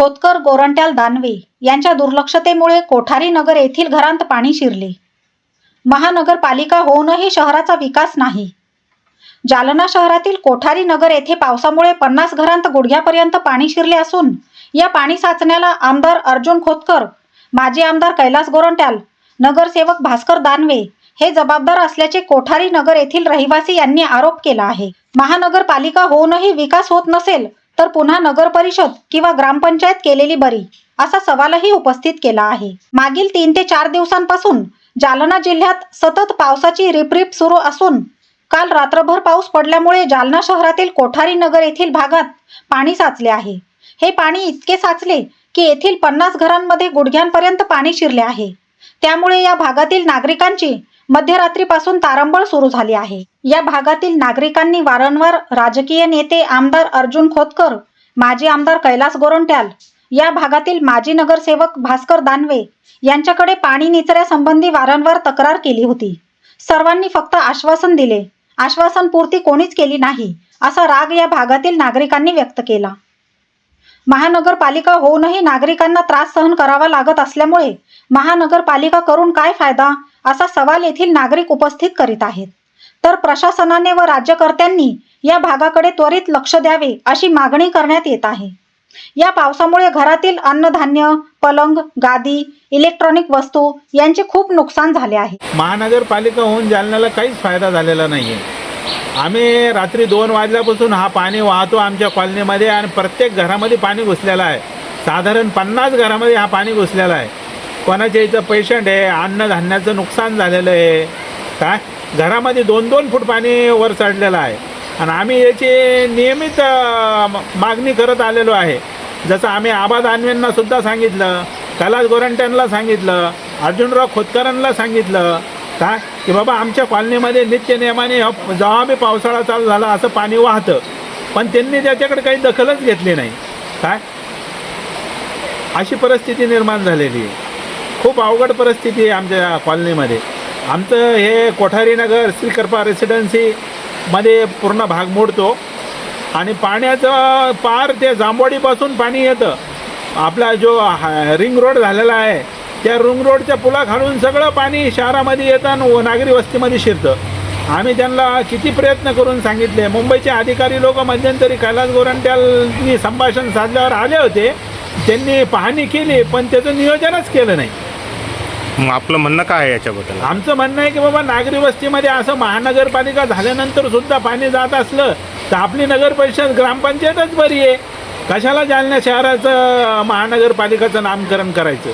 खोतकर गोरंट्याल दानवे यांच्या दुर्लक्षतेमुळे कोठारी नगर येथील घरांत पाणी शिरले. महानगरपालिका होऊनही शहराचा विकास नाही. जालना शहरातील कोठारी नगर येथे पावसामुळे पन्नास घरांत गुडघ्यापर्यंत पाणी शिरले असून या पाणी साचण्याला आमदार अर्जुन खोतकर माजी आमदार कैलास गोरंट्याल नगरसेवक भास्कर दानवे हे जबाबदार असल्याचे कोठारी नगर येथील रहिवासी यांनी आरोप केला आहे. महानगरपालिका होऊनही विकास होत नसेल तर पुन्हा नगर परिषद किंवा ग्रामपंचायत केलेली बरी असा सवालही उपस्थित केला आहे. मागील तीन ते चार दिवसांपासून जालना जिल्ह्यात सतत पावसाची रिपरिप सुरू असून काल रात्रभर पाऊस पडल्यामुळे जालना शहरातील कोठारी नगर येथील भागात पाणी साचले आहे. हे पाणी इतके साचले की येथील पन्नास घरांमध्ये गुडघ्यांपर्यंत पाणी शिरले आहे. त्यामुळे या भागातील नागरिकांची मध्यरात्रीपासून तारंबळ सुरू झाली आहे. या भागातील नागरिकांनी वारंवार राजकीय नेते आमदार अर्जुन खोतकर माजी आमदार कैलास गोरंट्याल या भागातील माजी नगरसेवक भास्कर दानवे यांच्याकडे पाणी निचऱ्यासंबंधी वारंवार तक्रार केली होती. सर्वांनी फक्त आश्वासन दिले. आश्वासन पूर्ती कोणीच केली नाही असा राग या भागातील नागरिकांनी व्यक्त केला. महानगरपालिका होऊनही नागरिकांना त्रास सहन करावा लागत असल्यामुळे महानगरपालिका करून काय फायदा असा सवाल येथील नागरिक उपस्थित करीत आहेत. तर प्रशासनाने व राज्यकर्त्यांनी या भागाकडे त्वरित लक्ष द्यावे अशी मागणी करण्यात येत आहे. या पावसामुळे घरातील अन्नधान्य पलंग गादी इलेक्ट्रॉनिक वस्तू यांचे खूप नुकसान झाले आहे. महानगरपालिका होऊन जालन्याला काहीच फायदा झालेला नाहीये. आम्ही रात्री दोन वाजल्यापासून हा पाणी वाहतो आमच्या कॉलनीमध्ये आणि प्रत्येक घरामध्ये पाणी घुसलेलं आहे. साधारण पन्नास घरामध्ये हा पाणी घुसलेला आहे. कोणाच्या इथं पेशंट आहे? अन्नधान्याचं नुकसान झालेलं आहे. काय? घरामध्ये दोन दोन फूट पाणी वर चढलेलं आहे. आणि आम्ही याची नियमित मागणी करत आलेलो आहे. जसं आम्ही आबा दानवेंना सुद्धा सांगितलं कैलास गोरंट्यांना सांगितलं अर्जुनराव खोतकरांना सांगितलं काय की बाबा आमच्या कॉलनीमध्ये नित्य नियमाने जेव्हा बी पावसाळा चालू झाला असं पाणी वाहतं. पण त्यांनी त्याच्याकडे काही दखलच घेतली नाही. काय? अशी परिस्थिती निर्माण झालेली आहे. खूप अवघड परिस्थिती आहे आमच्या कॉलनीमध्ये. आमचं हे कोठारीनगर श्रीकृपा रेसिडेन्सीमध्ये पूर्ण भाग मोडतो. आणि पाण्याचं पार ते जांभवाडीपासून पाणी येतं. आपला जो हा- रिंग रोड झालेला आहे त्या रिंग रोडच्या पुलाखालून सगळं पाणी शहरामध्ये येतं आणि व नागरी वस्तीमध्ये शिरतं. आम्ही त्यांना किती प्रयत्न करून सांगितले. मुंबईचे अधिकारी लोक मध्यंतरी कैलास गोरंट्यालनी संभाषण साधल्यावर आले होते. त्यांनी पाहणी केली पण त्याचं नियोजनच केलं नाही. मग आपलं म्हणणं काय आहे याच्याबद्दल? आमचं म्हणणं आहे की बाबा नागरी वस्तीमध्ये असं महानगरपालिका झाल्यानंतर सुद्धा पाणी जात असलं तर आपली नगर परिषद ग्रामपंचायतच बरी आहे. कशाला जालन्या शहराचं महानगरपालिकाचं नामकरण करायचं?